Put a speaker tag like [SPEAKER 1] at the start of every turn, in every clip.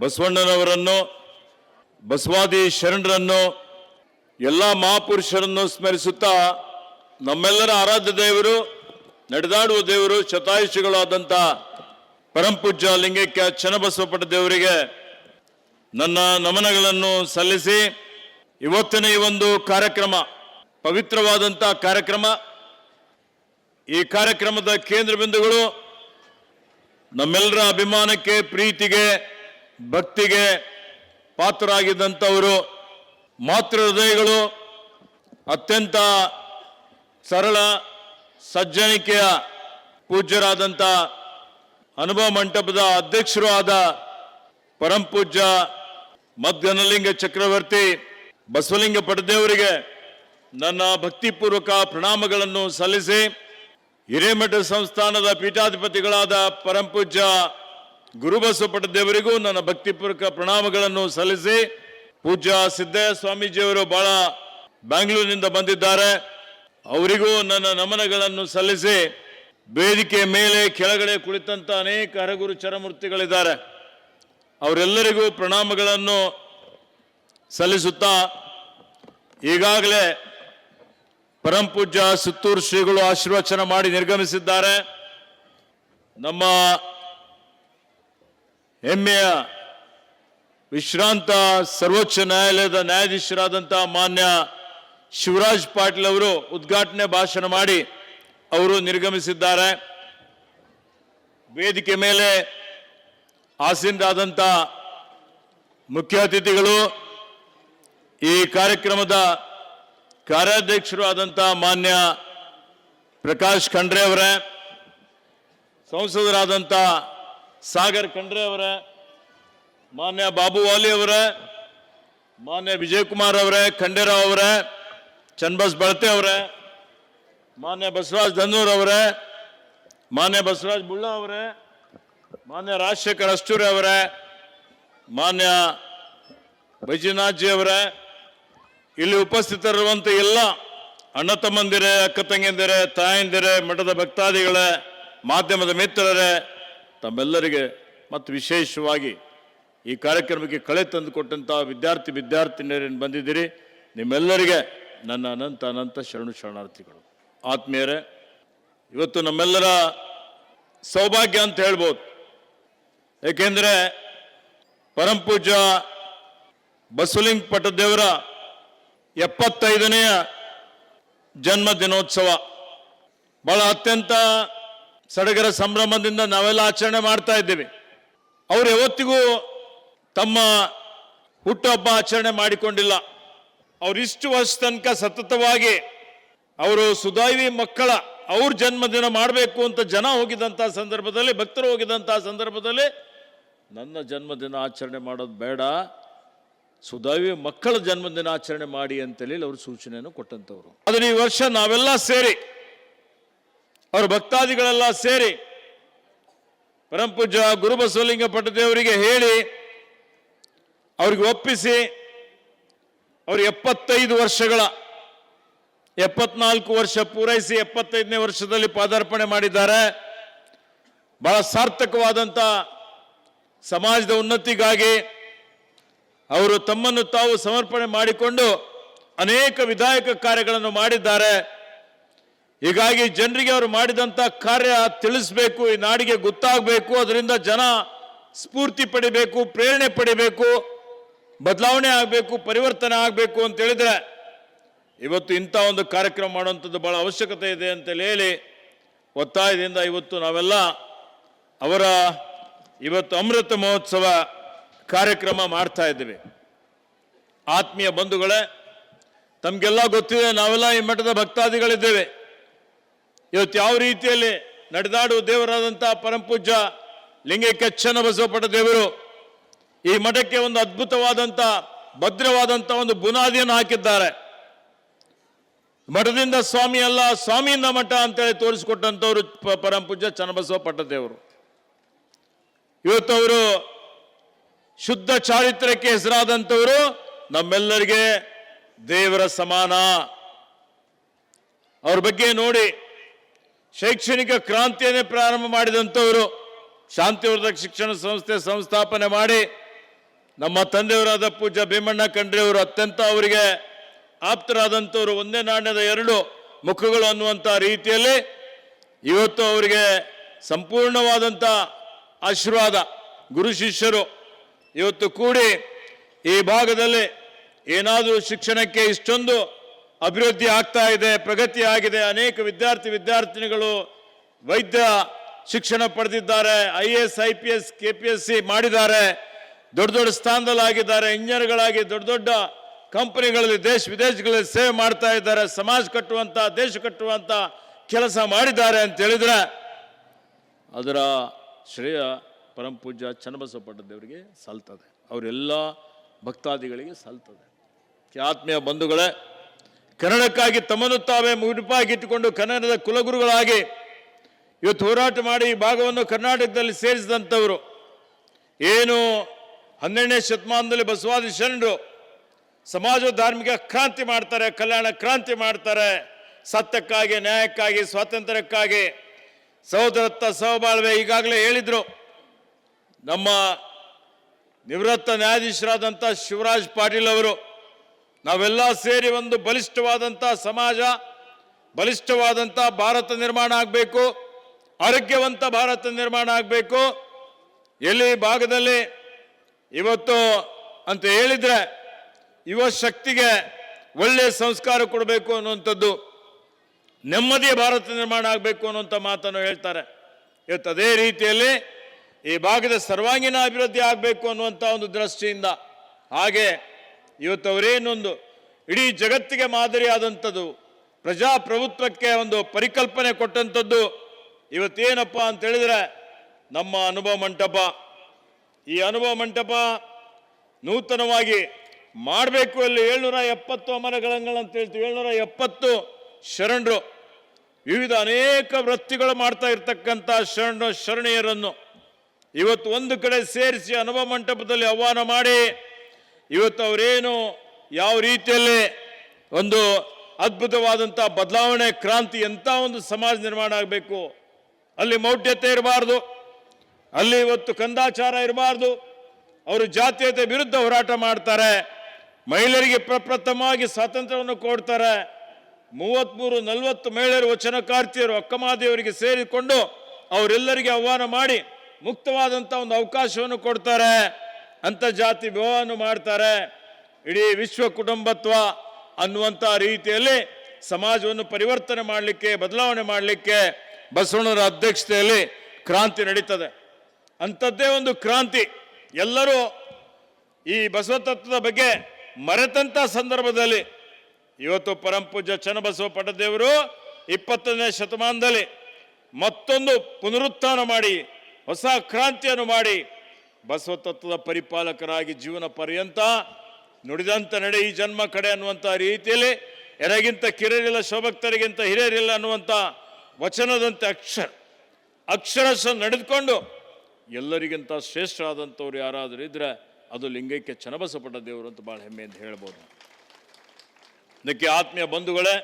[SPEAKER 1] ಬಸವಣ್ಣನವರನ್ನು, ಬಸವಾದಿ ಶರಣರನ್ನು, ಎಲ್ಲ ಮಹಾಪುರುಷರನ್ನು ಸ್ಮರಿಸುತ್ತಾ ನಮ್ಮೆಲ್ಲರ ಆರಾಧ್ಯ ದೇವರು, ನಡೆದಾಡುವ ದೇವರು ಶತಾಯುಷಿಗಳಾದಂಥ ಪರಂಪೂಜ್ಯ ಲಿಂಗೈಕ್ಯ ಚನ್ನಬಸವಪಟ್ಟ ದೇವರಿಗೆ ನನ್ನ ನಮನಗಳನ್ನು ಸಲ್ಲಿಸಿ, ಇವತ್ತಿನ ಈ ಒಂದು ಕಾರ್ಯಕ್ರಮ ಪವಿತ್ರವಾದಂಥ ಕಾರ್ಯಕ್ರಮ, ಈ ಕಾರ್ಯಕ್ರಮದ ಕೇಂದ್ರ ಬಿಂದುಗಳು ನಮ್ಮೆಲ್ಲರ ಅಭಿಮಾನಕ್ಕೆ, ಪ್ರೀತಿಗೆ ಭಕ್ತಿಗೆ ಪಾತ್ರರಾಗಿದ್ದಂಥವರು ಮಾತೃ ಹೃದಯಗಳು ಅತ್ಯಂತ ಸರಳ, ಸಜ್ಜನಿಕೆಯ ಪೂಜ್ಯರಾದಂಥ ಅನುಭವ ಮಂಟಪದ ಅಧ್ಯಕ್ಷರು ಆದ ಪರಂಪೂಜ್ಯ ಮದ್ಗನಲಿಂಗ ಚಕ್ರವರ್ತಿ ಬಸವಲಿಂಗ ಪಟದೇವರಿಗೆ ನನ್ನ ಭಕ್ತಿಪೂರ್ವಕ ಪ್ರಣಾಮಗಳನ್ನು ಸಲ್ಲಿಸಿ ಹಿರೇಮಠ ಸಂಸ್ಥಾನದ ಪೀಠಾಧಿಪತಿಗಳಾದ ಪರಂಪೂಜ್ಯ ಗುರುಬಸವ ಪಟದೇವರಿಗೂ ನನ್ನ ಭಕ್ತಿಪೂರ್ವಕ ಪ್ರಣಾಮಗಳನ್ನು ಸಲ್ಲಿಸಿ ಪೂಜ್ಯ ಸಿದ್ದಯ್ಯ ಸ್ವಾಮೀಜಿಯವರು ಬಹಳ ಬ್ಯಾಂಗ್ಳೂರಿನಿಂದ ಬಂದಿದ್ದಾರೆ. ಅವರಿಗೂ ನನ್ನ ನಮನಗಳನ್ನು ಸಲ್ಲಿಸಿ ವೇದಿಕೆ ಮೇಲೆ ಕೆಳಗಡೆ ಕುಳಿತಂತ ಅನೇಕ ಹರಗುರು ಚರಮೂರ್ತಿಗಳಿದ್ದಾರೆ. ಅವರೆಲ್ಲರಿಗೂ ಪ್ರಣಾಮಗಳನ್ನು ಸಲ್ಲಿಸುತ್ತಾ ಈಗಾಗಲೇ ಪರಂಪೂಜ್ಯ ಸುತ್ತೂರು ಶ್ರೀಗಳು ಆಶೀರ್ವಚನ ಮಾಡಿ ನಿರ್ಗಮಿಸಿದ್ದಾರೆ. ನಮ್ಮ ಹೆಮ್ಮೆಯ ವಿಶ್ರಾಂತ ಸರ್ವೋಚ್ಚ ನ್ಯಾಯಾಲಯದ ನ್ಯಾಯಾಧೀಶರಾದಂಥ ಮಾನ್ಯ ಶಿವರಾಜ್ ಪಾಟೀಲ್ ಅವರು ಉದ್ಘಾಟನೆ ಭಾಷಣ ಮಾಡಿ ಅವರು ನಿರ್ಗಮಿಸಿದ್ದಾರೆ. ವೇದಿಕೆ ಮೇಲೆ ಆಸೀನರಾದಂಥ ಮುಖ್ಯ ಅತಿಥಿಗಳು, ಈ ಕಾರ್ಯಕ್ರಮದ ಕಾರ್ಯಾಧ್ಯಕ್ಷರು ಆದಂಥ ಮಾನ್ಯ ಪ್ರಕಾಶ್ ಖಂಡ್ರೆ ಅವರೇ ಸಂಸದರಾದಂಥ ಸಾಗರ್ ಖಂಡ್ರೆ ಅವರ, ಮಾನ್ಯ ಬಾಬು ವಾಲಿ ಅವರೇ, ಮಾನ್ಯ ವಿಜಯಕುಮಾರ್ ಅವರೇ, ಖಂಡೇರಾವ್ ಅವರೇ, ಚನ್ಬಸ್ ಬಳತೆ ಅವರೇ, ಮಾನ್ಯ ಬಸವರಾಜ್ ಧನೂರ್ ಅವರೇ, ಮಾನ್ಯ ಬಸವರಾಜ್ ಬುಳ್ಳ ಅವರೇ, ಮಾನ್ಯ ರಾಜಶೇಖರ್ ಅಷ್ಟೂರಿ ಅವರ, ಮಾನ್ಯ ಬೈಜನಾಥ್ಜಿ ಅವರೇ, ಇಲ್ಲಿ ಉಪಸ್ಥಿತರಿರುವಂಥ ಎಲ್ಲ ಅಣ್ಣ ತಮ್ಮಂದಿರೇ, ಅಕ್ಕ ತಂಗಿಯಂದಿರೇ, ತಾಯಂದಿರೇ, ಮಠದ ಭಕ್ತಾದಿಗಳೇ, ಮಾಧ್ಯಮದ ಮಿತ್ರರೇ ತಮ್ಮೆಲ್ಲರಿಗೆ ಮತ್ತು ವಿಶೇಷವಾಗಿ ಈ ಕಾರ್ಯಕ್ರಮಕ್ಕೆ ಕಳೆ ತಂದುಕೊಟ್ಟಂಥ ವಿದ್ಯಾರ್ಥಿ ವಿದ್ಯಾರ್ಥಿನಿಯರೇನು ಬಂದಿದ್ದೀರಿ, ನಿಮ್ಮೆಲ್ಲರಿಗೆ ನನ್ನ ಅನಂತ ಅನಂತ ಶರಣು ಶರಣಾರ್ಥಿಗಳು. ಆತ್ಮೀಯರೇ, ಇವತ್ತು ನಮ್ಮೆಲ್ಲರ ಸೌಭಾಗ್ಯ ಅಂತ ಹೇಳ್ಬೋದು. ಏಕೆಂದರೆ ಪರಂಪೂಜ ಬಸವಲಿಂಗ ಪಟ್ಟದೇವರ ಎಪ್ಪತ್ತೈದನೆಯ ಜನ್ಮ ದಿನೋತ್ಸವ ಬಹಳ ಅತ್ಯಂತ ಸಡಗರ ಸಂಭ್ರಮದಿಂದ ನಾವೆಲ್ಲ ಆಚರಣೆ ಮಾಡ್ತಾ ಇದ್ದೇವೆ. ಅವರು ಯಾವತ್ತಿಗೂ ತಮ್ಮ ಹುಟ್ಟುಹಬ್ಬ ಆಚರಣೆ ಮಾಡಿಕೊಂಡಿಲ್ಲ. ಅವ್ರು ಇಷ್ಟು ವರ್ಷ ತನಕ ಸತತವಾಗಿ ಅವರು ಸುದೈವಿ ಮಕ್ಕಳ ಅವ್ರ ಜನ್ಮದಿನ ಮಾಡಬೇಕು ಅಂತ ಜನ ಹೋಗಿದಂಥ ಸಂದರ್ಭದಲ್ಲಿ, ಭಕ್ತರು ಹೋಗಿದಂಥ ಸಂದರ್ಭದಲ್ಲಿ ನನ್ನ ಜನ್ಮದಿನ ಆಚರಣೆ ಮಾಡೋದು ಬೇಡ. ಸುದೈವಿ ಮಕ್ಕಳ ಜನ್ಮದಿನ ಆಚರಣೆ ಮಾಡಿ ಅಂತೇಳಿ ಅವರು ಸೂಚನೆಯನ್ನು ಕೊಟ್ಟಂಥವ್ರು ಆದರೆ ಈ ವರ್ಷ ನಾವೆಲ್ಲ ಸೇರಿ ಅವ್ರ ಭಕ್ತಾದಿಗಳೆಲ್ಲ ಸೇರಿ ಪರಂಪೂಜ ಗುರುಬಸವಲಿಂಗ ಪಟ್ಟದೇವರಿಗೆ ಹೇಳಿ ಅವ್ರಿಗೆ ಒಪ್ಪಿಸಿ ಅವರು ಎಪ್ಪತ್ತೈದು ವರ್ಷಗಳ, ಎಪ್ಪತ್ನಾಲ್ಕು ವರ್ಷ ಪೂರೈಸಿ ಎಪ್ಪತ್ತೈದನೇ ವರ್ಷದಲ್ಲಿ ಪಾದಾರ್ಪಣೆ ಮಾಡಿದ್ದಾರೆ. ಬಹಳ ಸಾರ್ಥಕವಾದಂಥ ಸಮಾಜದ ಉನ್ನತಿಗಾಗಿ ಅವರು ತಮ್ಮನ್ನು ತಾವು ಸಮರ್ಪಣೆ ಮಾಡಿಕೊಂಡು ಅನೇಕ ವಿಧಾಯಕ ಕಾರ್ಯಗಳನ್ನು ಮಾಡಿದ್ದಾರೆ. ಹೀಗಾಗಿ ಜನರಿಗೆ ಅವರು ಮಾಡಿದಂಥ ಕಾರ್ಯ ತಿಳಿಸ್ಬೇಕು, ಈ ನಾಡಿಗೆ ಗೊತ್ತಾಗಬೇಕು, ಅದರಿಂದ ಜನ ಸ್ಫೂರ್ತಿ ಪಡಿಬೇಕು, ಪ್ರೇರಣೆ ಪಡಿಬೇಕು, ಬದಲಾವಣೆ ಆಗಬೇಕು, ಪರಿವರ್ತನೆ ಆಗಬೇಕು ಅಂತ ಹೇಳಿದ್ರೆ ಇವತ್ತು ಇಂಥ ಒಂದು ಕಾರ್ಯಕ್ರಮ ಮಾಡುವಂಥದ್ದು ಬಹಳ ಅವಶ್ಯಕತೆ ಇದೆ ಅಂತೇಳಿ ಹೇಳಿ ಒತ್ತಾಯದಿಂದ ಇವತ್ತು ನಾವೆಲ್ಲ ಅವರ ಇವತ್ತು ಅಮೃತ ಮಹೋತ್ಸವ ಕಾರ್ಯಕ್ರಮ ಮಾಡ್ತಾ ಇದ್ದೀವಿ. ಆತ್ಮೀಯ ಬಂಧುಗಳೇ, ತಮಗೆಲ್ಲ ಗೊತ್ತಿದೆ, ನಾವೆಲ್ಲ ಈ ಮಠದ ಭಕ್ತಾದಿಗಳಿದ್ದೇವೆ. ಇವತ್ತು ಯಾವ ರೀತಿಯಲ್ಲಿ ನಡೆದಾಡುವ ದೇವರಾದಂಥ ಪರಂಪೂಜ್ಯ ಲಿಂಗೈಕ್ಯ ಬಸವಪಟ್ಟ ದೇವರು ಈ ಮಠಕ್ಕೆ ಒಂದು ಅದ್ಭುತವಾದಂಥ, ಭದ್ರವಾದಂಥ ಒಂದು ಬುನಾದಿಯನ್ನು ಹಾಕಿದ್ದಾರೆ. ಮಠದಿಂದ ಸ್ವಾಮಿ ಅಲ್ಲ, ಸ್ವಾಮಿಯಿಂದ ಮಠ ಅಂತೇಳಿ ತೋರಿಸಿಕೊಟ್ಟಂಥವ್ರು ಪ- ಪರಮಪೂಜ್ಯ ಚನ್ನಬಸವ ಪಟ್ಟದೇವರು ಇವತ್ತು ಅವರು ಶುದ್ಧ ಚಾರಿತ್ರ್ಯಕ್ಕೆ ಹೆಸರಾದಂಥವರು ನಮ್ಮೆಲ್ಲರಿಗೆ ದೇವರ ಸಮಾನ. ಅವ್ರ ಬಗ್ಗೆ ನೋಡಿ ಶೈಕ್ಷಣಿಕ ಕ್ರಾಂತಿಯನ್ನೇ ಪ್ರಾರಂಭ ಮಾಡಿದಂಥವರು ಶಾಂತಿವರ್ಧಕ ಶಿಕ್ಷಣ ಸಂಸ್ಥೆ ಸಂಸ್ಥಾಪನೆ ಮಾಡಿ ನಮ್ಮ ತಂದೆಯವರಾದ ಪೂಜಾ ಭೀಮಣ್ಣ ಖಂಡ್ರೆಯವರು ಅತ್ಯಂತ ಅವರಿಗೆ ಆಪ್ತರಾದಂಥವರು ಒಂದೇ ನಾಣ್ಯದ ಎರಡು ಮುಖಗಳು ಅನ್ನುವಂಥ ರೀತಿಯಲ್ಲಿ ಇವತ್ತು ಅವರಿಗೆ ಸಂಪೂರ್ಣವಾದಂಥ ಆಶೀರ್ವಾದ ಗುರು ಶಿಷ್ಯರು ಇವತ್ತು ಕೂಡಿ ಈ ಭಾಗದಲ್ಲಿ ಏನಾದರೂ ಶಿಕ್ಷಣಕ್ಕೆ ಇಷ್ಟೊಂದು ಅಭಿವೃದ್ಧಿ ಆಗ್ತಾ ಇದೆ, ಪ್ರಗತಿ ಆಗಿದೆ, ಅನೇಕ ವಿದ್ಯಾರ್ಥಿ ವಿದ್ಯಾರ್ಥಿನಿಗಳು ವೈದ್ಯ ಶಿಕ್ಷಣ ಪಡೆದಿದ್ದಾರೆ I S I P S K P S C ಮಾಡಿದ್ದಾರೆ, ದೊಡ್ಡ ದೊಡ್ಡ ಸ್ಥಾನದಲ್ಲಾಗಿದ್ದಾರೆ, ಇಂಜಿನಿಯರ್ಗಳಾಗಿ ದೊಡ್ಡ ದೊಡ್ಡ ಕಂಪನಿಗಳಲ್ಲಿ ದೇಶ ವಿದೇಶಗಳಲ್ಲಿ ಸೇವೆ ಮಾಡ್ತಾ ಇದ್ದಾರೆ, ಸಮಾಜ ಕಟ್ಟುವಂತ, ದೇಶ ಕಟ್ಟುವಂತ ಕೆಲಸ ಮಾಡಿದ್ದಾರೆ ಅಂತ ಹೇಳಿದ್ರೆ ಅದರ ಶ್ರೇಯ ಪರಮ ಪೂಜ್ಯ ಚನ್ನಬಸವ ದೇವರಿಗೆ ಸಲ್ತದೆ. ಅವರೆಲ್ಲ ಭಕ್ತಾದಿಗಳಿಗೆ ಸಲ್ತದೆ. ಆತ್ಮೀಯ ಬಂಧುಗಳೇ ಕನ್ನಡಕ್ಕಾಗಿ ತಮ್ಮನ್ನು ತಾವೇ ಮುಡಿಪಾಗಿಟ್ಟುಕೊಂಡು ಕನ್ನಡದ ಕುಲಗುರುಗಳಾಗಿ ಇವತ್ತು ಹೋರಾಟ ಮಾಡಿ ಈ ಭಾಗವನ್ನು ಕರ್ನಾಟಕದಲ್ಲಿ ಸೇರಿಸಿದಂಥವರು. ಏನು ಹನ್ನೆರಡನೇ ಶತಮಾನದಲ್ಲಿ ಬಸವಾದಿ ಶರಣರು ಸಮಾಜ ಧಾರ್ಮಿಕ ಕ್ರಾಂತಿ ಮಾಡ್ತಾರೆ, ಕಲ್ಯಾಣ ಕ್ರಾಂತಿ ಮಾಡ್ತಾರೆ. ಸತ್ಯಕ್ಕಾಗಿ, ನ್ಯಾಯಕ್ಕಾಗಿ, ಸ್ವಾತಂತ್ರ್ಯಕ್ಕಾಗಿ ಸಹೋದರತ್ತ ಸಹಬಾಳ್ವೆ ಈಗಾಗಲೇ ಹೇಳಿದರು. ನಮ್ಮ ನಿವೃತ್ತ ನ್ಯಾಯಾಧೀಶರಾದಂಥ ಶಿವರಾಜ್ ಪಾಟೀಲ್ ಅವರು ನಾವೆಲ್ಲ ಸೇರಿ ಒಂದು ಬಲಿಷ್ಠವಾದಂಥ ಸಮಾಜ ಬಲಿಷ್ಠವಾದಂಥ ಭಾರತ ನಿರ್ಮಾಣ ಆಗಬೇಕು, ಆರೋಗ್ಯವಂತ ಭಾರತ ನಿರ್ಮಾಣ ಆಗಬೇಕು. ಎಲ್ಲಿ ಭಾಗದಲ್ಲಿ ಇವತ್ತು ಅಂತ ಹೇಳಿದ್ರೆ ಯುವ ಶಕ್ತಿಗೆ ಒಳ್ಳೆಯ ಸಂಸ್ಕಾರ ಕೊಡಬೇಕು ಅನ್ನುವಂಥದ್ದು, ನೆಮ್ಮದಿಯ ಭಾರತ ನಿರ್ಮಾಣ ಆಗಬೇಕು ಅನ್ನುವಂಥ ಮಾತನ್ನು ಹೇಳ್ತಾರೆ. ಇವತ್ತು ಅದೇ ರೀತಿಯಲ್ಲಿ ಈ ಭಾಗದ ಸರ್ವಾಂಗೀಣ ಅಭಿವೃದ್ಧಿ ಆಗಬೇಕು ಅನ್ನುವಂಥ ಒಂದು ದೃಷ್ಟಿಯಿಂದ ಹಾಗೆ ಇವತ್ತು ಅವರೇನೊಂದು ಇಡೀ ಜಗತ್ತಿಗೆ ಮಾದರಿಯಾದಂಥದ್ದು ಪ್ರಜಾಪ್ರಭುತ್ವಕ್ಕೆ ಒಂದು ಪರಿಕಲ್ಪನೆ ಕೊಟ್ಟಂಥದ್ದು, ಇವತ್ತೇನಪ್ಪ ಅಂತ ಹೇಳಿದ್ರೆ ನಮ್ಮ ಅನುಭವ ಮಂಟಪ. ಈ ಅನುಭವ ಮಂಟಪ ನೂತನವಾಗಿ ಮಾಡಬೇಕು ಅಲ್ಲಿ ಏಳ್ನೂರ ಎಪ್ಪತ್ತು ಅಮರಗಳಂಗಳಂತ ಹೇಳ್ತೀವಿ. ಏಳ್ನೂರ ಎಪ್ಪತ್ತು ಶರಣರು, ವಿವಿಧ ಅನೇಕ ವೃತ್ತಿಗಳು ಮಾಡ್ತಾ ಇರ್ತಕ್ಕಂಥ ಶರಣ ಶರಣೀಯರನ್ನು ಇವತ್ತು ಒಂದು ಕಡೆ ಸೇರಿಸಿ ಅನುಭವ ಮಂಟಪದಲ್ಲಿ ಆಹ್ವಾನ ಮಾಡಿ ಇವತ್ತು ಅವರೇನು ಯಾವ ರೀತಿಯಲ್ಲಿ ಒಂದು ಅದ್ಭುತವಾದಂಥ ಬದಲಾವಣೆ ಕ್ರಾಂತಿ ಎಂಥ ಒಂದು ಸಮಾಜ ನಿರ್ಮಾಣ ಆಗಬೇಕು? ಅಲ್ಲಿ ಮೌಢ್ಯತೆ ಇರಬಾರ್ದು, ಅಲ್ಲಿ ಇವತ್ತು ಕಂದಾಚಾರ ಇರಬಾರ್ದು, ಅವರು ಜಾತೀಯತೆ ವಿರುದ್ಧ ಹೋರಾಟ ಮಾಡ್ತಾರೆ, ಮಹಿಳೆಯರಿಗೆ ಪ್ರಪ್ರಥಮವಾಗಿ ಸ್ವಾತಂತ್ರ್ಯವನ್ನು ಕೊಡ್ತಾರೆ. ಮೂವತ್ತ್ಮೂರು ನಲವತ್ತು ಮಹಿಳೆಯರು ವಚನಕಾರ್ತಿಯರು, ಅಕ್ಕಮಾದೇವರಿಗೆ ಸೇರಿಕೊಂಡು ಅವರೆಲ್ಲರಿಗೆ ಆಹ್ವಾನ ಮಾಡಿ ಮುಕ್ತವಾದಂಥ ಒಂದು ಅವಕಾಶವನ್ನು ಕೊಡ್ತಾರೆ. ಅಂತ ಜಾತಿ ವಿವಾಹವನ್ನು ಮಾಡ್ತಾರೆ. ಇಡೀ ವಿಶ್ವ ಕುಟುಂಬತ್ವ ಅನ್ನುವಂಥ ರೀತಿಯಲ್ಲಿ ಸಮಾಜವನ್ನು ಪರಿವರ್ತನೆ ಮಾಡಲಿಕ್ಕೆ, ಬದಲಾವಣೆ ಮಾಡಲಿಕ್ಕೆ ಬಸವಣ್ಣರ ಅಧ್ಯಕ್ಷತೆಯಲ್ಲಿ ಕ್ರಾಂತಿ ನಡೀತದೆ. ಅಂಥದ್ದೇ ಒಂದು ಕ್ರಾಂತಿ. ಎಲ್ಲರೂ ಈ ಬಸವ ತತ್ವದ ಬಗ್ಗೆ ಮರೆತಂಥ ಸಂದರ್ಭದಲ್ಲಿ, ಇವತ್ತು ಪರಂಪೂಜ್ಯ ಚನ್ನಬಸವ ಪಟ್ಟದೇವರು ಇಪ್ಪತ್ತನೇ ಶತಮಾನದಲ್ಲಿ ಮತ್ತೊಂದು ಪುನರುತ್ಥಾನ ಮಾಡಿ, ಹೊಸ ಕ್ರಾಂತಿಯನ್ನು ಮಾಡಿ ಬಸವ ತತ್ವದ ಪರಿಪಾಲಕರಾಗಿ ಜೀವನ ಪರ್ಯಂತ ನುಡಿದಂತ ನಡೆ ಈ ಜನ್ಮ ಕಡೆ ಅನ್ನುವಂಥ ರೀತಿಯಲ್ಲಿ ಎರಗಿಂತ ಕಿರಿಯರಿಲ್ಲ, ಶೋಭಕ್ತರಿಗಿಂತ ಹಿರಿಯರಿಲ್ಲ ಅನ್ನುವಂಥ ವಚನದಂತೆ ಅಕ್ಷರ ಅಕ್ಷರಶ ನಡೆದುಕೊಂಡು ಎಲ್ಲರಿಗಿಂತ ಶ್ರೇಷ್ಠ ಆದಂಥವ್ರು ಯಾರಾದರೂ ಇದ್ದರೆ ಅದು ಲಿಂಗೈಕ್ಯ ಚನ್ನಬಸಪಟ್ಟ ದೇವರು ಅಂತ ಭಾಳ ಅಂತ ಹೇಳ್ಬೋದು. ಇದಕ್ಕೆ ಆತ್ಮೀಯ ಬಂಧುಗಳೇ,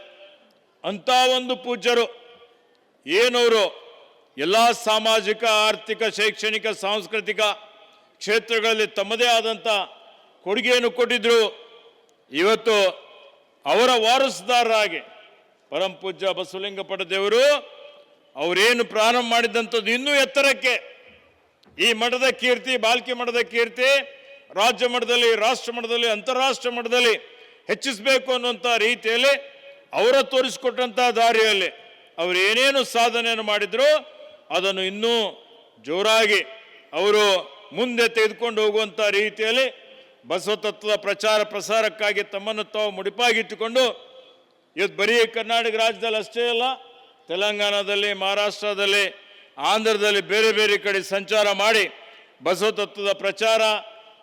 [SPEAKER 1] ಅಂಥ ಒಂದು ಪೂಜ್ಯರು ಏನವರು? ಎಲ್ಲ ಸಾಮಾಜಿಕ, ಆರ್ಥಿಕ, ಶೈಕ್ಷಣಿಕ, ಸಾಂಸ್ಕೃತಿಕ ಕ್ಷೇತ್ರಗಳಲ್ಲಿ ತಮ್ಮದೇ ಆದಂಥ ಕೊಡುಗೆಯನ್ನು ಕೊಟ್ಟಿದ್ರು. ಇವತ್ತು ಅವರ ವಾರಸುದಾರರಾಗಿ ಪರಂ ಪೂಜ್ಯ ಬಸವಲಿಂಗ ದೇವರು ಅವರೇನು ಪ್ರಾರಂಭ ಮಾಡಿದಂಥದ್ದು ಇನ್ನೂ ಎತ್ತರಕ್ಕೆ. ಈ ಮಠದ ಕೀರ್ತಿ, ಬಾಲ್ಕಿ ಮಠದ ಕೀರ್ತಿ, ರಾಜ್ಯ ಮಟ್ಟದಲ್ಲಿ ರಾಷ್ಟ್ರ ಮಟ್ಟದಲ್ಲಿ ಅಂತಾರಾಷ್ಟ್ರ ಮಟ್ಟದಲ್ಲಿ ಹೆಚ್ಚಿಸಬೇಕು ಅನ್ನುವಂಥ ರೀತಿಯಲ್ಲಿ ಅವರ ತೋರಿಸಿಕೊಟ್ಟಂಥ ದಾರಿಯಲ್ಲಿ ಅವರು ಏನೇನು ಸಾಧನೆಯನ್ನು ಮಾಡಿದ್ರು, ಅದನ್ನು ಇನ್ನೂ ಜೋರಾಗಿ ಅವರು ಮುಂದೆ ತೆಗೆದುಕೊಂಡು ಹೋಗುವಂಥ ರೀತಿಯಲ್ಲಿ ಬಸವ ತತ್ವದ ಪ್ರಚಾರ ಪ್ರಸಾರಕ್ಕಾಗಿ ತಮ್ಮನ್ನು ತಾವು ಮುಡಿಪಾಗಿಟ್ಟುಕೊಂಡು, ಇವತ್ತು ಬರೀ ಕರ್ನಾಟಕ ರಾಜ್ಯದಲ್ಲಿ ಅಷ್ಟೇ ಅಲ್ಲ, ತೆಲಂಗಾಣದಲ್ಲಿ, ಮಹಾರಾಷ್ಟ್ರದಲ್ಲಿ, ಆಂಧ್ರದಲ್ಲಿ ಬೇರೆ ಬೇರೆ ಕಡೆ ಸಂಚಾರ ಮಾಡಿ ಬಸವ ತತ್ವದ ಪ್ರಚಾರ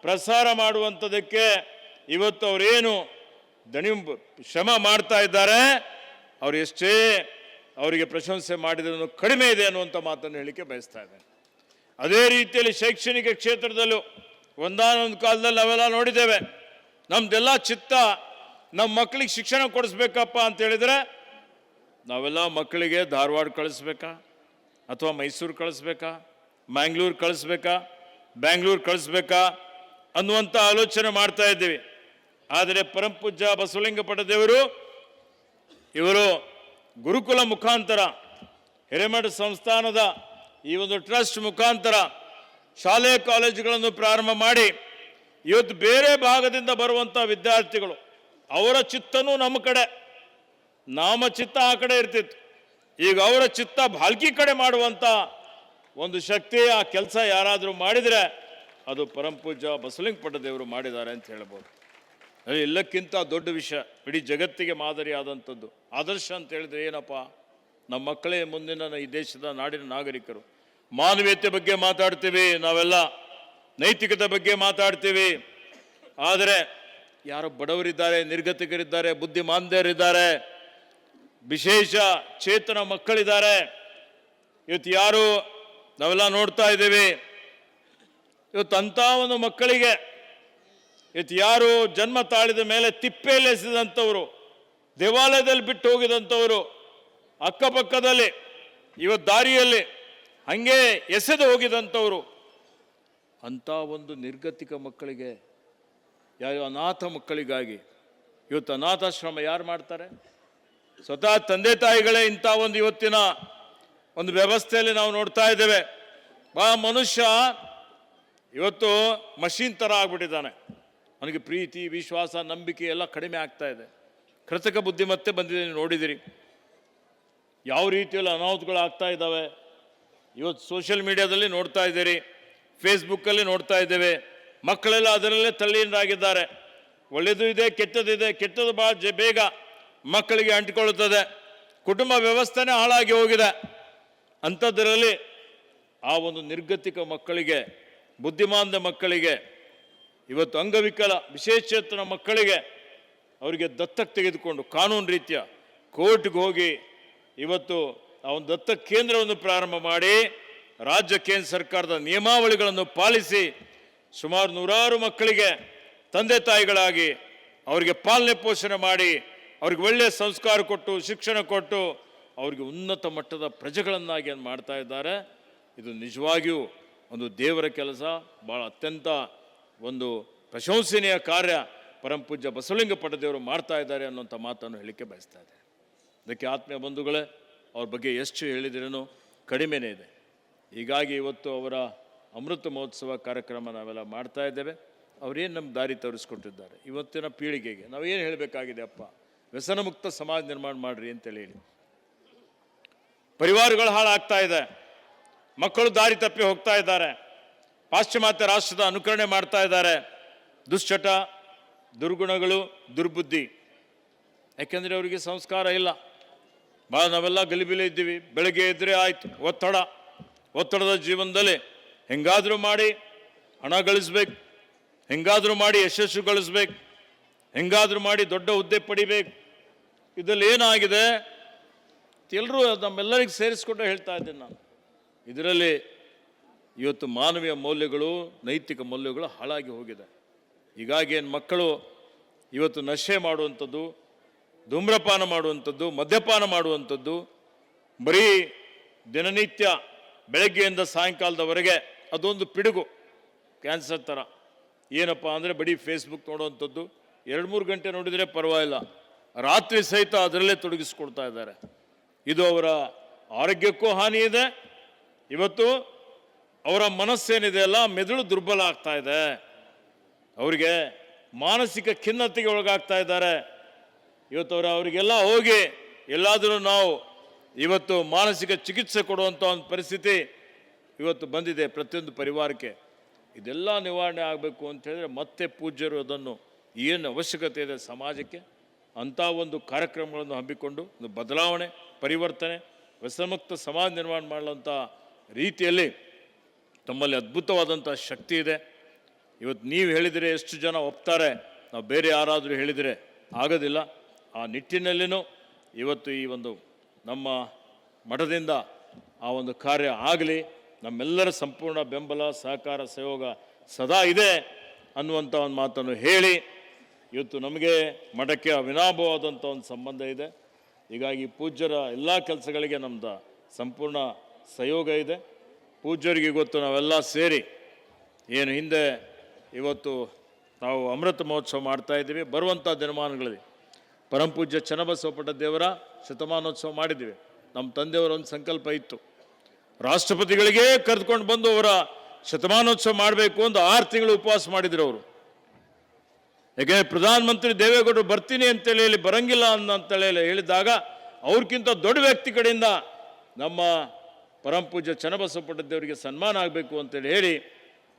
[SPEAKER 1] ಪ್ರಸಾರ ಮಾಡುವಂಥದಕ್ಕೆ ಇವತ್ತು ಅವರೇನು ದಣಿ ಶ್ರಮ ಮಾಡ್ತಾ ಇದ್ದಾರೆ, ಅವರು ಎಷ್ಟೇ ಅವರಿಗೆ ಪ್ರಶಂಸೆ ಮಾಡಿದ್ರು ಕಡಿಮೆ ಇದೆ ಅನ್ನುವಂಥ ಮಾತನ್ನು ಹೇಳಿಕೆ ಬಯಸ್ತಾ ಇದ್ದೇನೆ. ಅದೇ ರೀತಿಯಲ್ಲಿ ಶೈಕ್ಷಣಿಕ ಕ್ಷೇತ್ರದಲ್ಲೂ ಒಂದಾನೊಂದು ಕಾಲದಲ್ಲಿ ನಾವೆಲ್ಲ ನೋಡಿದ್ದೇವೆ. ನಮ್ದೆಲ್ಲ ಚಿತ್ತ ನಮ್ಮ ಮಕ್ಕಳಿಗೆ ಶಿಕ್ಷಣ ಕೊಡಿಸ್ಬೇಕಪ್ಪ ಅಂತ ಹೇಳಿದರೆ ನಾವೆಲ್ಲ ಮಕ್ಕಳಿಗೆ ಧಾರವಾಡ ಕಳಿಸ್ಬೇಕಾ? ಅಥವಾ ಮೈಸೂರು ಕಳಿಸ್ಬೇಕಾ? ಮ್ಯಾಂಗ್ಳೂರು ಕಳಿಸ್ಬೇಕಾ? ಬ್ಯಾಂಗ್ಳೂರು ಕಳಿಸ್ಬೇಕಾ? ಅನ್ನುವಂಥ ಆಲೋಚನೆ ಮಾಡ್ತಾ ಇದ್ದೀವಿ. ಆದರೆ ಪರಮಪೂಜ್ಯ ಬಸವಲಿಂಗ ಪಟದೇವರು ಇವರು ಗುರುಕುಲ ಮುಖಾಂತರ ಹಿರೇಮಠ ಸಂಸ್ಥಾನದ ಈ ಒಂದು ಟ್ರಸ್ಟ್ ಮುಖಾಂತರ ಶಾಲೆ ಕಾಲೇಜುಗಳನ್ನು ಪ್ರಾರಂಭ ಮಾಡಿ ಇವತ್ತು ಬೇರೆ ಭಾಗದಿಂದ ಬರುವಂಥ ವಿದ್ಯಾರ್ಥಿಗಳು, ಅವರ ಚಿತ್ತನೂ ನಮ್ಮ ಕಡೆ, ನಾಮ ಚಿತ್ತ ಆ ಕಡೆ ಇರ್ತಿತ್ತು. ಈಗ ಅವರ ಚಿತ್ತ ಬಾಲ್ಕಿ ಕಡೆ ಮಾಡುವಂಥ ಒಂದು ಶಕ್ತಿ ಆ ಕೆಲಸ ಯಾರಾದರೂ ಮಾಡಿದರೆ ಅದು ಪರಂಪೂಜ ಬಸಲಿಂಗ್ ಪಟ್ಟದೇವರು ಮಾಡಿದ್ದಾರೆ ಅಂತ ಹೇಳ್ಬೋದು. ಎಲ್ಲಕ್ಕಿಂತ ದೊಡ್ಡ ವಿಷಯ, ಇಡೀ ಜಗತ್ತಿಗೆ ಮಾದರಿಯಾದಂಥದ್ದು. ಆದರ್ಶ ಅಂತ ಹೇಳಿದ್ರೆ ಏನಪ್ಪ? ನಮ್ಮ ಮಕ್ಕಳೇ ಮುಂದಿನ ಈ ದೇಶದ ನಾಡಿನ ನಾಗರಿಕರು. ಮಾನವೀಯತೆ ಬಗ್ಗೆ ಮಾತಾಡ್ತೀವಿ, ನಾವೆಲ್ಲ ನೈತಿಕತೆ ಬಗ್ಗೆ ಮಾತಾಡ್ತೀವಿ. ಆದರೆ ಯಾರೋ ಬಡವರಿದ್ದಾರೆ, ನಿರ್ಗತಿಕರಿದ್ದಾರೆ, ಬುದ್ಧಿಮಾಂದ್ಯರಿದ್ದಾರೆ, ವಿಶೇಷ ಚೇತನ ಮಕ್ಕಳಿದ್ದಾರೆ. ಇವತ್ತು ಯಾರು ನಾವೆಲ್ಲ ನೋಡ್ತಾ ಇದ್ದೀವಿ. ಇವತ್ತು ಅಂಥ ಒಂದು ಮಕ್ಕಳಿಗೆ ಇವತ್ತು ಯಾರು ಜನ್ಮ ತಾಳಿದ ಮೇಲೆ ತಿಪ್ಪೆಯಲ್ಲಿ ಎಸೆದಂಥವ್ರು ದೇವಾಲಯದಲ್ಲಿ ಬಿಟ್ಟು ಹೋಗಿದಂಥವರು ಅಕ್ಕಪಕ್ಕದಲ್ಲಿ, ಇವತ್ತು ದಾರಿಯಲ್ಲಿ ಹಂಗೆ ಎಸೆದು ಹೋಗಿದಂಥವರು. ಅಂಥ ಒಂದು ನಿರ್ಗತಿಕ ಮಕ್ಕಳಿಗೆ ಯಾವ ಅನಾಥ ಮಕ್ಕಳಿಗಾಗಿ ಇವತ್ತು ಅನಾಥಾಶ್ರಮ ಯಾರು ಮಾಡ್ತಾರೆ? ಸ್ವತಃ ತಂದೆ ತಾಯಿಗಳೇ ಇಂಥ ಒಂದು ಇವತ್ತಿನ ಒಂದು ವ್ಯವಸ್ಥೆಯಲ್ಲಿ ನಾವು ನೋಡ್ತಾ ಇದ್ದೇವೆ. ಬಾ ಮನುಷ್ಯ ಇವತ್ತು ಮಷೀನ್ ಥರ ಆಗ್ಬಿಟ್ಟಿದ್ದಾನೆ. ಅವನಿಗೆ ಪ್ರೀತಿ, ವಿಶ್ವಾಸ, ನಂಬಿಕೆ ಎಲ್ಲ ಕಡಿಮೆ ಆಗ್ತಾ ಇದೆ. ಕೃತಕ ಬುದ್ಧಿಮತ್ತೆ ಬಂದಿದೆ ನೋಡಿದಿರಿ. ಯಾವ ರೀತಿಯಲ್ಲಿ ಅನಾಹುತಗಳು ಆಗ್ತಾ ಇದ್ದಾವೆ? ಇವತ್ತು ಸೋಷಿಯಲ್ ಮೀಡಿಯಾದಲ್ಲಿ ನೋಡ್ತಾ ಇದ್ದೀರಿ ಫೇಸ್ಬುಕ್ಕಲ್ಲಿ ನೋಡ್ತಾ ಇದ್ದೇವೆ. ಮಕ್ಕಳೆಲ್ಲ ಅದರಲ್ಲೇ ತಳ್ಳಿಯಿಂದಾಗಿದ್ದಾರೆ ಒಳ್ಳೆಯದು ಇದೆ, ಕೆಟ್ಟದಿದೆ ಕೆಟ್ಟದ್ದು ಭಾಳ ಜ, ಬೇಗ ಮಕ್ಕಳಿಗೆ ಅಂಟಿಕೊಳ್ಳುತ್ತದೆ. ಕುಟುಂಬ ವ್ಯವಸ್ಥೆನೇ ಹಾಳಾಗಿ ಹೋಗಿದೆ. ಅಂಥದ್ದರಲ್ಲಿ ಆ ಒಂದು ನಿರ್ಗತಿಕ ಮಕ್ಕಳಿಗೆ, ಬುದ್ಧಿಮಾಂದ ಮಕ್ಕಳಿಗೆ, ಇವತ್ತು ಅಂಗವಿಕಲ ವಿಶೇಷಚೇತನ ಮಕ್ಕಳಿಗೆ ಅವರಿಗೆ ದತ್ತಕ್ಕೆ ತೆಗೆದುಕೊಂಡು ಕಾನೂನು ರೀತಿಯ ಕೋರ್ಟ್ಗೆ ಹೋಗಿ ಇವತ್ತು ಆ ಒಂದು ದತ್ತ ಕೇಂದ್ರವನ್ನು ಪ್ರಾರಂಭ ಮಾಡಿ ರಾಜ್ಯ ಕೇಂದ್ರ ಸರ್ಕಾರದ ನಿಯಮಾವಳಿಗಳನ್ನು ಪಾಲಿಸಿ ಸುಮಾರು ನೂರಾರು ಮಕ್ಕಳಿಗೆ ತಂದೆ ತಾಯಿಗಳಾಗಿ ಅವರಿಗೆ ಪಾಲನೆ ಪೋಷಣೆ ಮಾಡಿ ಅವ್ರಿಗೆ ಒಳ್ಳೆಯ ಸಂಸ್ಕಾರ ಕೊಟ್ಟು, ಶಿಕ್ಷಣ ಕೊಟ್ಟು ಅವರಿಗೆ ಉನ್ನತ ಮಟ್ಟದ ಪ್ರಜೆಗಳನ್ನಾಗಿ ಏನು ಮಾಡ್ತಾ ಇದ್ದಾರೆ. ಇದು ನಿಜವಾಗಿಯೂ ಒಂದು ದೇವರ ಕೆಲಸ ಭಾಳ ಅತ್ಯಂತ ಒಂದು ಪ್ರಶಂಸನೀಯ ಕಾರ್ಯ ಪರಮಪೂಜ್ಯ ಬಸವಲಿಂಗ ಪಟದೇವರು ಮಾಡ್ತಾ ಇದ್ದಾರೆ ಅನ್ನುವಂಥ ಮಾತನ್ನು ಹೇಳಿಕೆ ಬಯಸ್ತಾ ಇದ್ದಾರೆ ಅದಕ್ಕೆ ಆತ್ಮೀಯ ಬಂಧುಗಳೇ, ಅವ್ರ ಬಗ್ಗೆ ಎಷ್ಟು ಹೇಳಿದ್ರೇನು ಕಡಿಮೆನೇ ಇದೆ. ಹೀಗಾಗಿ ಇವತ್ತು ಅವರ ಅಮೃತ ಮಹೋತ್ಸವ ಕಾರ್ಯಕ್ರಮ ನಾವೆಲ್ಲ ಮಾಡ್ತಾ ಇದ್ದೇವೆ. ಅವರೇನು ನಮ್ಮ ದಾರಿ ತೋರಿಸ್ಕೊಟ್ಟಿದ್ದಾರೆ? ಇವತ್ತಿನ ಪೀಳಿಗೆಗೆ ನಾವೇನು ಹೇಳಬೇಕಾಗಿದೆ ಅಪ್ಪ? ವ್ಯಸನ ಮುಕ್ತ ಸಮಾಜ ನಿರ್ಮಾಣ ಮಾಡ್ರಿ ಅಂತೇಳಿ ಹೇಳಿ. ಪರಿವಾರಗಳು ಹಾಳಾಗ್ತಾ ಇದೆ. ಮಕ್ಕಳು ದಾರಿ ತಪ್ಪಿ ಹೋಗ್ತಾ ಇದ್ದಾರೆ. ಪಾಶ್ಚಿಮಾತ್ಯ ರಾಷ್ಟ್ರದ ಅನುಕರಣೆ ಮಾಡ್ತಾ ಇದ್ದಾರೆ. ದುಶ್ಚಟ, ದುರ್ಗುಣಗಳು, ದುರ್ಬುದ್ಧಿ. ಯಾಕೆಂದರೆ ಅವರಿಗೆ ಸಂಸ್ಕಾರ ಇಲ್ಲ. ಭಾಳ ನಾವೆಲ್ಲ ಗಲಿಬಿಲಿ ಇದ್ದೀವಿ. ಬೆಳಗ್ಗೆ ಇದ್ದರೆ ಆಯ್ತು. ಒತ್ತಡ. ಒತ್ತಡದ ಜೀವನದಲ್ಲಿ ಹೆಂಗಾದರೂ ಮಾಡಿ ಹಣ ಗಳಿಸ್ಬೇಕು. ಹೆಂಗಾದರೂ ಮಾಡಿ ಯಶಸ್ಸು ಗಳಿಸ್ಬೇಕು. ಹೆಂಗಾದರೂ ಮಾಡಿ ದೊಡ್ಡ ಹುದ್ದೆ ಪಡಿಬೇಕು. ಇದರಲ್ಲಿ ಏನಾಗಿದೆ? ಎಲ್ಲರೂ ನಮ್ಮೆಲ್ಲರಿಗೆ ಸೇರಿಸ್ಕೊಂಡು ಹೇಳ್ತಾ ಇದ್ದೀನಿ ನಾನು. ಇದರಲ್ಲಿ ಇವತ್ತು ಮಾನವೀಯ ಮೌಲ್ಯಗಳು, ನೈತಿಕ ಮೌಲ್ಯಗಳು ಹಾಳಾಗಿ ಹೋಗಿದೆ. ಹೀಗಾಗಿ ಏನು ಮಕ್ಕಳು ಇವತ್ತು ನಶೆ ಮಾಡುವಂಥದ್ದು ಧೂಮ್ರಪಾನ ಮಾಡುವಂಥದ್ದು, ಮದ್ಯಪಾನ ಮಾಡುವಂಥದ್ದು, ಬರೀ ದಿನನಿತ್ಯ ಬೆಳಗ್ಗೆಯಿಂದ ಸಾಯಂಕಾಲದವರೆಗೆ ಅದೊಂದು ಪಿಡುಗು, ಕ್ಯಾನ್ಸರ್ ಥರ. ಏನಪ್ಪ ಅಂದರೆ ಬರೀ ಫೇಸ್ಬುಕ್ ನೋಡುವಂಥದ್ದು, ಎರಡು ಮೂರು ಗಂಟೆ ನೋಡಿದರೆ ಪರವಾಗಿಲ್ಲ. ರಾತ್ರಿ ಸಹಿತ ಅದರಲ್ಲೇ ತೊಡಗಿಸ್ಕೊಳ್ತಾ ಇದ್ದಾರೆ. ಇದು ಅವರ ಆರೋಗ್ಯಕ್ಕೂ ಹಾನಿ ಇದೆ. ಇವತ್ತು ಅವರ ಮನಸ್ಸೇನಿದೆ ಅಲ್ಲ, ಮೆದುಳು ದುರ್ಬಲ ಆಗ್ತಾ ಇದೆ. ಅವರಿಗೆ ಮಾನಸಿಕ ಖಿನ್ನತೆಗೆ ಒಳಗಾಗ್ತಾ ಇದ್ದಾರೆ. ಇವತ್ತು ಅವರು ಅವರಿಗೆಲ್ಲ ಹೋಗಿ ಎಲ್ಲಾದರೂ ನಾವು ಇವತ್ತು ಮಾನಸಿಕ ಚಿಕಿತ್ಸೆ ಕೊಡುವಂಥ ಒಂದು ಪರಿಸ್ಥಿತಿ ಇವತ್ತು ಬಂದಿದೆ ಪ್ರತಿಯೊಂದು ಪರಿವಾರಕ್ಕೆ. ಇದೆಲ್ಲ ನಿವಾರಣೆ ಆಗಬೇಕು ಅಂತ ಹೇಳಿದ್ರೆ ಮತ್ತೆ ಪೂಜ್ಯರು ಅದನ್ನು ಏನು ಅವಶ್ಯಕತೆ ಇದೆ ಸಮಾಜಕ್ಕೆ ಅಂಥ ಒಂದು ಕಾರ್ಯಕ್ರಮಗಳನ್ನು ಹಮ್ಮಿಕೊಂಡು ಒಂದು ಬದಲಾವಣೆ, ಪರಿವರ್ತನೆ, ವ್ಯಸನಮುಕ್ತ ಸಮಾಜ ನಿರ್ಮಾಣ ಮಾಡುವಂಥ ರೀತಿಯಲ್ಲಿ ತಮ್ಮಲ್ಲಿ ಅದ್ಭುತವಾದಂಥ ಶಕ್ತಿ ಇದೆ. ಇವತ್ತು ನೀವು ಹೇಳಿದರೆ ಎಷ್ಟು ಜನ ಒಪ್ತಾರೆ, ನಾವು ಬೇರೆ ಯಾರಾದರೂ ಹೇಳಿದರೆ ಆಗೋದಿಲ್ಲ. ಆ ನಿಟ್ಟಿನಲ್ಲಿನೂ ಇವತ್ತು ಈ ಒಂದು ನಮ್ಮ ಮಠದಿಂದ ಆ ಒಂದು ಕಾರ್ಯ ಆಗಲಿ, ನಮ್ಮೆಲ್ಲರ ಸಂಪೂರ್ಣ ಬೆಂಬಲ, ಸಹಕಾರ, ಸಹಯೋಗ ಸದಾ ಇದೆ ಅನ್ನುವಂಥ ಒಂದು ಮಾತನ್ನು ಹೇಳಿ, ಇವತ್ತು ನಮಗೆ ಮಠಕ್ಕೆ ಅವಿನಾಭವಾದಂಥ ಒಂದು ಸಂಬಂಧ ಇದೆ. ಹೀಗಾಗಿ ಪೂಜ್ಯರ ಎಲ್ಲ ಕೆಲಸಗಳಿಗೆ ನಮ್ಮದು ಸಂಪೂರ್ಣ ಸಹಯೋಗ ಇದೆ. ಪೂಜ್ಯರಿಗೆ ಗೊತ್ತು ನಾವೆಲ್ಲ ಸೇರಿ ಏನು ಹಿಂದೆ ಇವತ್ತು ನಾವು ಅಮೃತ ಮಹೋತ್ಸವ ಮಾಡ್ತಾಯಿದ್ದೀವಿ ಬರುವಂಥ ದಿನಮಾನಗಳಲ್ಲಿ ಪರಮಪೂಜ್ಯ ಚನ್ನಬಸವಪಟ್ಟ ದೇವರ ಶತಮಾನೋತ್ಸವ ಮಾಡಿದ್ದೀವಿ. ನಮ್ಮ ತಂದೆಯವರ ಒಂದು ಸಂಕಲ್ಪ ಇತ್ತು. ರಾಷ್ಟ್ರಪತಿಗಳಿಗೇ ಕರೆದುಕೊಂಡು ಬಂದು ಅವರ ಶತಮಾನೋತ್ಸವ ಮಾಡಬೇಕು ಅಂತ ಆರು ತಿಂಗಳು ಉಪವಾಸ ಮಾಡಿದ್ರು ಅವರು. ಯಾಕೆಂದರೆ ಪ್ರಧಾನಮಂತ್ರಿ ದೇವೇಗೌಡರು ಬರ್ತೀನಿ ಅಂತೇಳಿ ಹೇಳಿ ಬರಂಗಿಲ್ಲ ಅಂತ ಅಂತೇಳಿ ಹೇಳಿದಾಗ ಅವ್ರಿಗಿಂತ ದೊಡ್ಡ ವ್ಯಕ್ತಿ ಕಡೆಯಿಂದ ನಮ್ಮ ಪರಮಪೂಜ್ಯ ಚನ್ನಬಸವಪಟ್ಟ ದೇವರಿಗೆ ಸನ್ಮಾನ ಆಗಬೇಕು ಅಂತೇಳಿ ಹೇಳಿ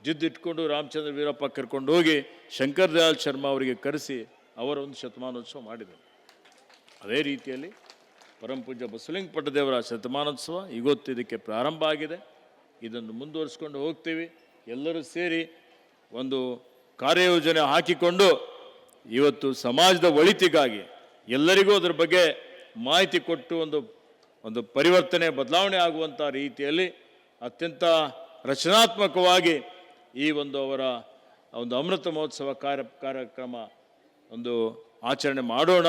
[SPEAKER 1] ಜಿದ್ದಿಟ್ಕೊಂಡು ರಾಮಚಂದ್ರ ವೀರಪ್ಪ ಕರ್ಕೊಂಡು ಹೋಗಿ ಶಂಕರ್ ದಯಾಲ್ ಶರ್ಮಾ ಅವರಿಗೆ ಕರೆಸಿ ಅವರ ಒಂದು ಶತಮಾನೋತ್ಸವ ಮಾಡಿದರು ಅದೇ ರೀತಿಯಲ್ಲಿ ಪರಮಪೂಜ್ಯ ಬಸವಲಿಂಗ ಪಟ್ಟದೇವರ ಶತಮಾನೋತ್ಸವ ಇವತ್ತು ಇದಕ್ಕೆ ಪ್ರಾರಂಭ ಆಗಿದೆ. ಇದನ್ನು ಮುಂದುವರಿಸ್ಕೊಂಡು ಹೋಗ್ತೀವಿ. ಎಲ್ಲರೂ ಸೇರಿ ಒಂದು ಕಾರ್ಯಯೋಜನೆ ಹಾಕಿಕೊಂಡು ಇವತ್ತು ಸಮಾಜದ ಒಳಿತಿಗಾಗಿ ಎಲ್ಲರಿಗೂ ಅದರ ಬಗ್ಗೆ ಮಾಹಿತಿ ಕೊಟ್ಟು ಒಂದು ಒಂದು ಪರಿವರ್ತನೆ, ಬದಲಾವಣೆ ಆಗುವಂಥ ರೀತಿಯಲ್ಲಿ ಅತ್ಯಂತ ರಚನಾತ್ಮಕವಾಗಿ ಈ ಒಂದು ಅವರ ಒಂದು ಅಮೃತ ಮಹೋತ್ಸವ ಕಾರ್ಯ, ಕಾರ್ಯಕ್ರಮ ಒಂದು ಆಚರಣೆ ಮಾಡೋಣ.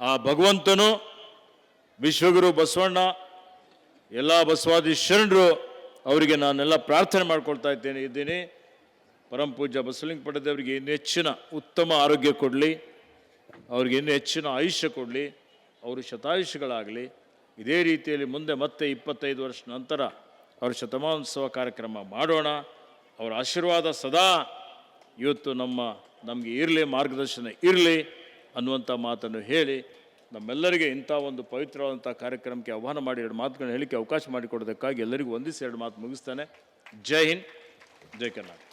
[SPEAKER 1] ಆ ಭಗವಂತನು, ವಿಶ್ವಗುರು ಬಸವಣ್ಣ, ಎಲ್ಲ ಬಸವಾದಿ ಶರಣರು ಅವರಿಗೆ ನಾನೆಲ್ಲ ಪ್ರಾರ್ಥನೆ ಮಾಡ್ಕೊಳ್ತಾ ಇದ್ದೇನೆ, ಇದ್ದೀನಿ. ಪರಮ ಪೂಜ್ಯ ಬಸವಲಿಂಗ ಪಡೆದವರಿಗೆ ಇನ್ನೂ ಹೆಚ್ಚಿನ ಉತ್ತಮ ಆರೋಗ್ಯ ಕೊಡಲಿ. ಅವ್ರಿಗೆ ಇನ್ನೂ ಹೆಚ್ಚಿನ ಆಯುಷ್ಯ ಕೊಡಲಿ. ಅವರು ಶತಾಯುಷ್ಯಗಳಾಗಲಿ. ಇದೇ ರೀತಿಯಲ್ಲಿ ಮುಂದೆ ಮತ್ತೆ ಇಪ್ಪತ್ತೈದು ವರ್ಷ ನಂತರ ಅವರ ಶತಮಾನೋತ್ಸವ ಕಾರ್ಯಕ್ರಮ ಮಾಡೋಣ. ಅವರ ಆಶೀರ್ವಾದ ಸದಾ. ಇವತ್ತು ನಮ್ಮ ನಮಗೆ ಇರಲಿ, ಮಾರ್ಗದರ್ಶನ ಇರಲಿ ಅನ್ನುವಂಥ ಮಾತನ್ನು ಹೇಳಿ ನಮ್ಮೆಲ್ಲರಿಗೆ ಇಂಥ ಒಂದು ಪವಿತ್ರವಾದಂಥ ಕಾರ್ಯಕ್ರಮಕ್ಕೆ ಆಹ್ವಾನ ಮಾಡಿ ಎರಡು ಮಾತುಗಳನ್ನ ಹೇಳಿಕೆ ಅವಕಾಶ ಮಾಡಿಕೊಡೋದಕ್ಕಾಗಿ ಎಲ್ಲರಿಗೂ ಒಂದಿಸಿ ಎರಡು ಮಾತು ಮುಗಿಸ್ತಾನೆ. ಜೈ ಹಿಂದ್, ಜೈ ಕರ್ನಾಟಕ.